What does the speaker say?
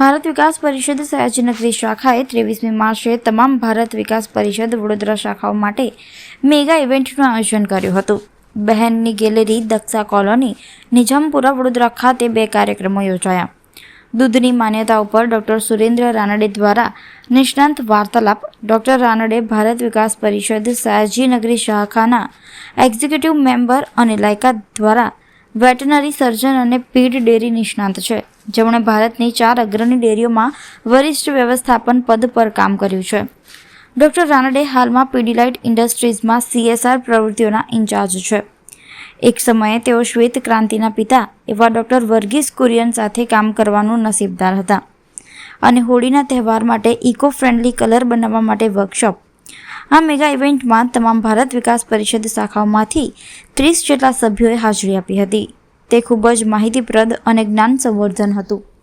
ભારત વિકાસ પરિષદ સયાજીનગરી શાખાએ ત્રેવીસમી માર્ચે તમામ ભારત વિકાસ પરિષદ વડોદરા શાખાઓ માટે મેગા ઇવેન્ટનું આયોજન કર્યું હતું. બહેનની ગેલેરી દક્ષા કોલોની, નિઝામપુરા વડોદરા ખાતે બે કાર્યક્રમો યોજાયા. દૂધની માન્યતા ઉપર ડૉક્ટર સુરેન્દ્ર રાનડે દ્વારા નિષ્ણાંત વાર્તાલાપ. ડૉક્ટર રાનડે ભારત વિકાસ પરિષદ સયાજીનગરી શાખાના એક્ઝિક્યુટિવ મેમ્બર અને લાયકાત દ્વારા વેટનરી સર્જન અને પીડ ડેરી નિષ્ણાંત છે. જેમણે ભારતની ચાર અગ્રણી ડેરીઓમાં વરિષ્ઠ વ્યવસ્થાપન પદ પર કામ કર્યું છે. ડૉક્ટર રાનડે હાલમાં પીડીલાઇટ ઇન્ડસ્ટ્રીઝમાં સીએસઆર પ્રવૃત્તિઓના ઇન્ચાર્જ છે. એક સમયે તેઓ શ્વેત ક્રાંતિના પિતા એવા ડૉક્ટર વર્ગીસ કુરિયન સાથે કામ કરવાનું નસીબદાર હતા. અને હોળીના તહેવાર માટે ઇકો ફ્રેન્ડલી કલર બનાવવા માટે વર્કશોપ. આ મેગા ઇવેન્ટમાં તમામ ભારત વિકાસ પરિષદ શાખાઓમાંથી ત્રીસ જેટલા સભ્યોએ હાજરી આપી હતી. તે ખૂબ જ માહિતીપ્રદ અને જ્ઞાન સંવર્ધન હતું.